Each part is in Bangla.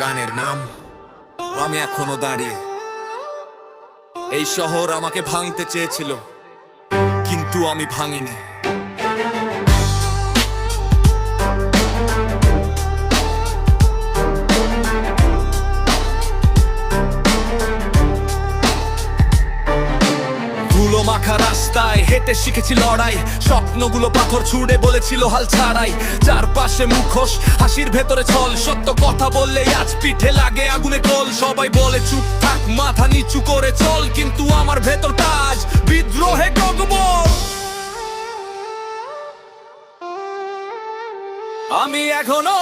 গানের নাম আমি এখনও দাঁড়িয়ে। এই শহর আমাকে ভাঙতে চেয়েছিল কিন্তু আমি ভাঙিনি। মাখা রাস্তায়, হেঁটে শিখেছি লড়াই। স্বপ্নগুলো পাথর ছুঁড়ে বলেছিল হাল ছাড়াই। চারপাশে মুখোশ, হাসির ভেতরে ছল। সত্য কথা বললে আজ পিঠে লাগে আগুনে কল। সবাই বলে, চুপ থাক, মাথা নিচু করে চল। কিন্তু আমার ভেতর কাজ, বিদ্রোহে গগবল আমি এখনও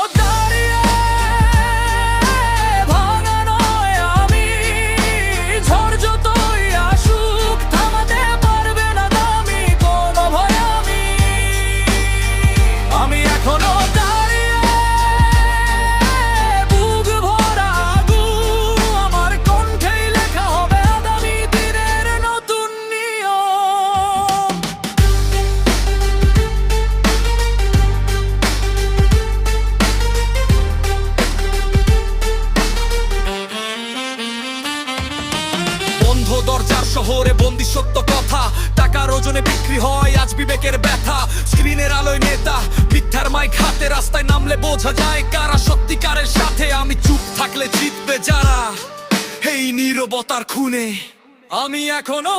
শহরে বন্দি সত্য কথা। টাকার ওজনে বিক্রি হয়, আজ বিবেকের ব্যথা। স্ক্রিনের আলোয় নেতা, মিথ্যার মাইক হাতে রাস্তায় নামলে বোঝা যায় কারা সত্যিকারের সাথে। আমি চুপ থাকলে জিতবে যারা, এই নিরবতার খুনে। আমি এখনও